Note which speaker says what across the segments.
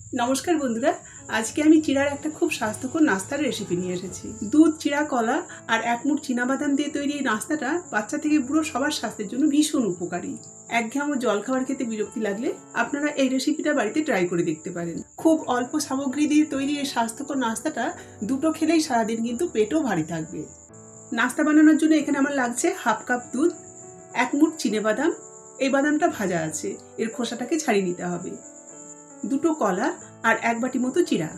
Speaker 1: নমস্কার বন্ধুরা, আজকে আমি চিড়ার একটা খুব স্বাস্থ্যকর নাস্তার রেসিপি নিয়ে এসেছি। দুধ, চিড়া, কলা আর এক মুঠ চীনাবাদাম দিয়ে তৈরি এই নাস্তাটা বাচ্চা থেকে বুড়ো সবার স্বাস্থ্যের জন্য ভীষণ উপকারী। একঘেয়েম জল খাবার খেতে বিরক্তি লাগলে আপনারা এই রেসিপিটা বাড়িতে ট্রাই করে দেখতে পারেন। খুব অল্প সামগ্রী দিয়ে তৈরি এই স্বাস্থ্যকর নাস্তাটা দুটো খেলেই সারাদিন কিন্তু পেটও ভারী থাকবে। নাস্তা বানানোর জন্য এখানে আমার লাগছে হাফ কাপ দুধ, এক মুঠ চিনেবাদাম এই বাদামটা ভাজা আছে, এর খোসাটাকে ছাড়িয়ে নিতে হবে। দুটো কলা আর এক বাটি মতো চিড়া।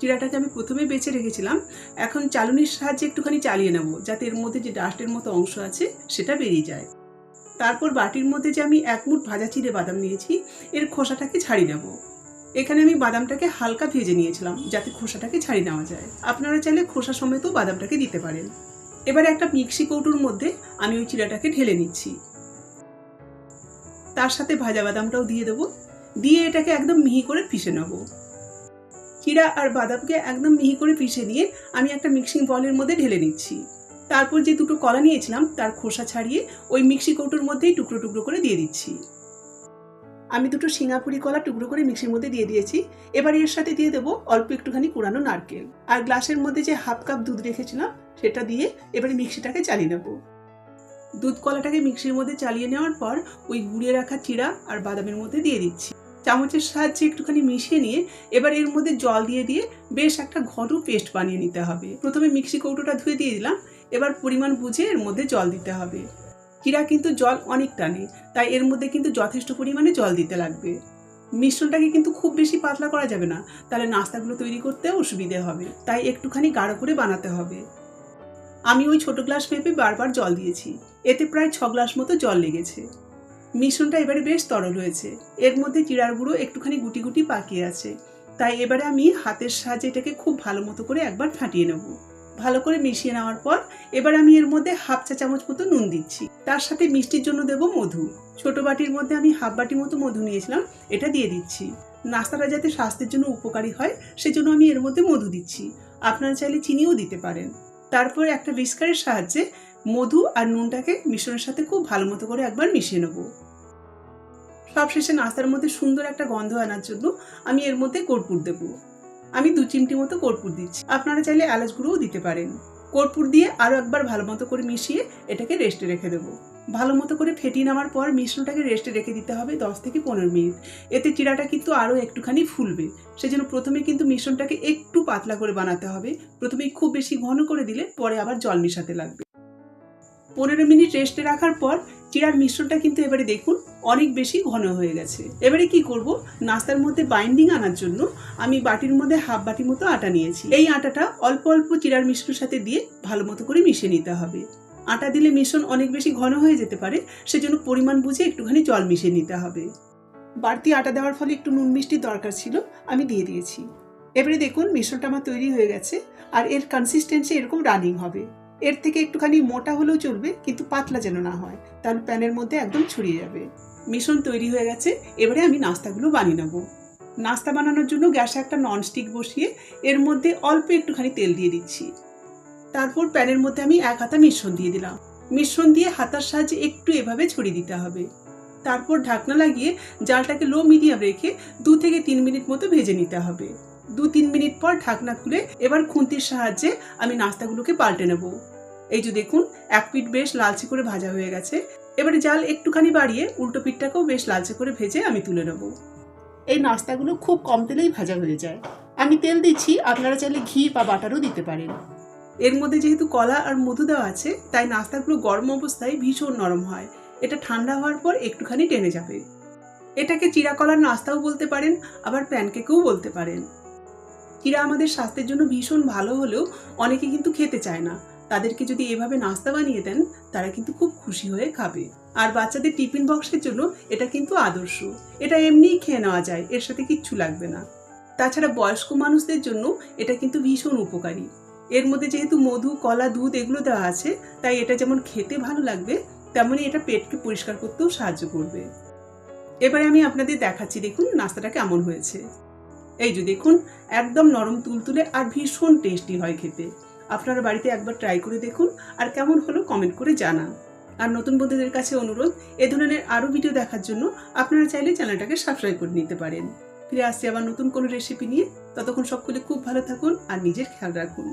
Speaker 1: চিড়াটাকে আমি প্রথমে বেছে রেখেছিলাম। এখন চালুনির সাহায্যে একটুখানি চালিয়ে নেব, যাতে এর মধ্যে যে ডাস্টের মতো অংশ আছে সেটা বেরিয়ে যায়। তারপর বাটির মধ্যে যে আমি এক মুঠ ভাজা চিড়ে বাদাম নিয়েছি, এর খোসাটাকে ছাড়িয়ে নেব। এখানে আমি বাদামটাকে হালকা ভেজে নিয়েছিলাম, যাতে খোসাটাকে ছাড়িয়ে নেওয়া যায়। আপনারা চাইলে খোসা সমেতও বাদামটাকে দিতে পারেন। এবারে একটা মিক্সি কৌটোর মধ্যে আমি ওই চিড়াটাকে ঢেলে নিচ্ছি। তার সাথে ভাজা বাদামটাও দিয়ে দেবো। দিয়ে এটাকে একদম মিহি করে পিষে নেব। চিড়া আর বাদামকে একদম মিহি করে পিষে নিয়ে আমি একটা মিক্সিং বলের মধ্যে ঢেলে নিচ্ছি। তারপর যে দুটো কলা নিয়েছিলাম, তার খোসা ছাড়িয়ে ওই মিক্সি কৌটোর মধ্যেই টুকরো টুকরো করে দিয়ে দিচ্ছি। আমি দুটো সিঙ্গাপুরি কলা টুকরো করে মিক্সির মধ্যে দিয়ে দিয়েছি। এবার এর সাথে দিয়ে দেবো অল্প একটুখানি কুড়ানো নারকেল। আর গ্লাসের মধ্যে যে হাফ কাপ দুধ রেখেছিলাম, সেটা দিয়ে এবারে মিক্সিটাকে চালিয়ে নেব। দুধ কলাটাকে মিক্সির মধ্যে চালিয়ে নেওয়ার পর ওই গুঁড়িয়ে রাখা চিড়া আর বাদামের মধ্যে দিয়ে দিচ্ছি। চামচের সাহায্যে একটুখানি মিশিয়ে নিয়ে এবার এর মধ্যে জল দিয়ে দিয়ে বেশ একটা ঘন পেস্ট বানিয়ে নিতে হবে। প্রথমে মিক্সি কৌটোটা ধুয়ে দিয়ে দিলাম। এবার পরিমাণ বুঝে এর মধ্যে জল দিতে হবে। চিড়া কিন্তু জল অনেক টানে তাই এর মধ্যে কিন্তু যথেষ্ট পরিমাণে জল দিতে লাগবে। মিশ্রণটাকে কিন্তু খুব বেশি পাতলা করা যাবে না, তাহলে নাস্তাগুলো তৈরি করতে অসুবিধে হবে, তাই একটুখানি গাঢ় করে বানাতে হবে। আমি ওই ছোট গ্লাস মেপে বারবার জল দিয়েছি, এতে প্রায় ছ গ্লাস মতো জল লেগেছে। মিশ্রণটা এবারে বেশ তরল হয়েছে। এর মধ্যে চিড়ার গুঁড়ো একটুখানি গুটি গুটি পাকিয়ে আছে। তাই এবারে আমি হাতের সাহায্যে এটাকে খুব ভালো মতো করে একবার ফাটিয়ে নেব। ভালো করে মিশিয়ে নেওয়ার পর এবার আমি এর মধ্যে হাফ চা চামচ মতো নুন দিচ্ছি। তার সাথে মিষ্টির জন্য দেব মধু। ছোট বাটির মধ্যে আমি হাফ বাটি মতো মধু নিয়েছিলাম, এটা দিয়ে দিচ্ছি। নাস্তাটা যাতে স্বাস্থ্যের জন্য উপকারী হয়, সেজন্য আমি এর মধ্যে মধু দিচ্ছি। আপনারা চাইলে চিনিও দিতে পারেন। তারপর একটা বিস্কারের সাহায্যে মধু আর নুনটাকে মিশ্রণের সাথে খুব ভালো মতো করে একবার মিশিয়ে নেব। সবশেষে নাস্তার মধ্যে সুন্দর একটা গন্ধ আনার জন্য আমি এর মধ্যে কর্পূর দেবো। আমি দু চিমটি মতো কর্পূর দিচ্ছি। আপনারা চাইলে এলাচ গুঁড়োও দিতে পারেন। কর্পূর দিয়ে আরও একবার ভালো মতো করে মিশিয়ে এটাকে রেস্টে রেখে দেবো। ভালো মতো করে ফেটিয়ে নেওয়ার পর মিশ্রণটাকে রেস্টে রেখে দিতে হবে দশ থেকে পনেরো মিনিট। এতে চিড়াটা কিন্তু আরও একটুখানি ফুলবে। সেজন্য প্রথমে কিন্তু মিশ্রণটাকে একটু পাতলা করে বানাতে হবে। প্রথমেই খুব বেশি ঘন করে দিলে পরে আবার জল মেশাতে লাগবে। পনেরো মিনিট রেস্টে রাখার পর চিড়ার মিশ্রণটা কিন্তু এবারে দেখুন অনেক বেশি ঘন হয়ে গেছে। এবারে কি করব? নাস্তার মধ্যে বাইন্ডিং আনার জন্য আমি বাটির মধ্যে হাফ বাটি মতো আটা নিয়েছি। এই আটাটা অল্প অল্প চিড়ার মিশ্রণের সাথে দিয়ে ভালো মতো করে মিশিয়ে নিতে হবে। আটা দিলে মিশ্রণ অনেক বেশি ঘন হয়ে যেতে পারে, সেজন্য পরিমাণ বুঝে একটুখানি জল মিশিয়ে নিতে হবে। বাড়তি আটা দেওয়ার ফলে একটু নুন মিষ্টির দরকার ছিল, আমি দিয়ে দিয়েছি। এবারে দেখুন মিশ্রণটা আমার তৈরি হয়ে গেছে, আর এর কনসিস্টেন্সি এরকম রানিং হবে। এর থেকে একটুখানি মোটা হলেও চলবে, কিন্তু পাতলা যেন না হয়। তাহলে প্যানের মধ্যে একদম ছড়িয়ে যাবে। মিশ্রণ তৈরি হয়ে গেছে, এবারে আমি নাস্তাগুলো বানিয়ে নেব। নাস্তা বানানোর জন্য গ্যাসে একটা ননস্টিক বসিয়ে এর মধ্যে অল্প একটুখানি তেল দিয়ে দিচ্ছি। তারপর প্যানের মধ্যে আমি এক হাতা মিশ্রণ দিয়ে দিলাম। মিশ্রণ দিয়ে হাতার সাহায্যে একটু এভাবে ছড়িয়ে দিতে হবে। তারপর ঢাকনা লাগিয়ে জালটাকে লো মিডিয়াম রেখে দু থেকে তিন মিনিট মতো ভেজে নিতে হবে। দু তিন মিনিট পর ঢাকনা খুলে এবার খুন্তির সাহায্যে আমি নাস্তাগুলোকে পাল্টে নেব। এই যে দেখুন, এক পিঠ বেশ লালচে করে ভাজা হয়ে গেছে। এবারে জাল একটুখানি বাড়িয়ে উল্টো পিঠটাকেও বেশ লালচে করে ভেজে আমি তুলে নেব। এই নাস্তাগুলো খুব কম তেলেই ভাজা হয়ে যায়। আমি তেল দিচ্ছি, আপনারা চাইলে ঘি বা বাটারও দিতে পারেন। এর মধ্যে যেহেতু কলা আর মধু দেওয়া আছে, তাই নাস্তাগুলো গরম অবস্থায় ভীষণ নরম হয়। এটা ঠান্ডা হওয়ার পর একটুখানি টেনে যাবে। এটাকে চিরা কলার নাস্তাও বলতে পারেন, আবার প্যানকেকও বলতে পারেন। চিরা আমাদের স্বাস্থ্যের জন্য ভীষণ ভালো হলেও অনেকে কিন্তু খেতে চায় না। তাদেরকে যদি এভাবে নাস্তা বানিয়ে দেন, তারা কিন্তু খুব খুশি হয়ে খাবে। আর বাচ্চাদের টিফিন বক্সের জন্য এটা কিন্তু আদর্শ। এটা এমনিই খেয়ে নেওয়া যায়, এর সাথে কিচ্ছু লাগবে না। তাছাড়া বয়স্ক মানুষদের জন্য এটা কিন্তু ভীষণ উপকারী। এর মধ্যে যেহেতু মধু, কলা, দুধ এগুলো দেওয়া আছে, তাই এটা যেমন খেতে ভালো লাগবে তেমনই এটা পেটকে পরিষ্কার করতেও সাহায্য করবে। এবারে আমি আপনাদের দেখাচ্ছি, দেখুন নাস্তাটা কেমন হয়েছে। এই যে দেখুন, একদম নরম তুলতুলে আর ভীষণ টেস্টি হয় খেতে। আপনারা বাড়িতে একবার ট্রাই করে দেখুন আর কেমন হলো কমেন্ট করে জানান। আর নতুন বন্ধুদের কাছে অনুরোধ, এ ধরনের আরও ভিডিও দেখার জন্য আপনারা চাইলে চ্যানেলটাকে সাবস্ক্রাইব করে নিতে পারেন। ফিরে আসছি আবার নতুন কোনো রেসিপি নিয়ে। ততক্ষণ সকলে খুব ভালো থাকুন আর নিজের খেয়াল রাখুন।